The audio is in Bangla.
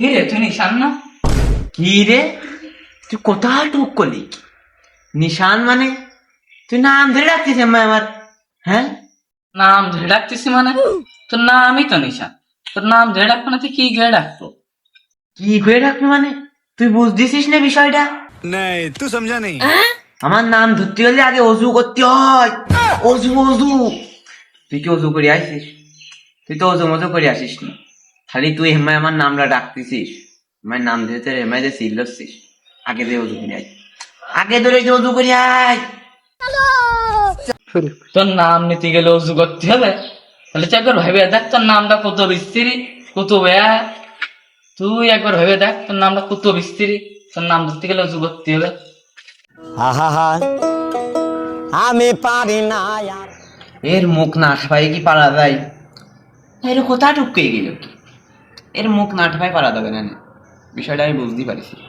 হিরে তুই নিশান না? কি রে? তুই কোথায় ঢুক করলি? নিশান মানে? তুই নাম ধরে ডাকতিস আমার হ্যাঁ? নাম ধরে ডাকতিস মানে? তোর নামই তো নিশান। তোর নাম ধরে ডাকবো না তুই কি ঘুরে ডাকবো? কি ঘুরে ডাকবি মানে? তুই বুঝতেছিস না বিষয়টা? নাই তুই সমঝা নেই। হ্যাঁ? আমার নাম ধরতে হলে আগে অজু করতে হয়। অজু অজু। তুই কি অজু করে আসিস? তুই তো অজু মজু করে আসিস না খালি তুই হেমায় আমার নামটা ডাকতেছিস আমার নাম ধরে হেমায় যে সিল্লছিস আগে দিয়ে অজু করে আয়। আগে ধরে যে অজু করে আয়। তোর নাম নিতে গেলে উজু করতে হবে। তাহলে তুই একবার ভেবে দেখ তোর নামটা কত বিস্তিরি কত বেয়া তুই একবার ভেবে দেখ তোর নামটা কত বিস্তিরি তোর নাম ধরতে গেলে উজু করতে হবে। আহা আমি পারি না এর মুখ না আঠপাই কি পারা যায়? এর কোথা টুকে গেল কি? এর মুখ না ঠেপাই পারা যাবে না। বিষয়টা আমি বুঝতেই পারছি।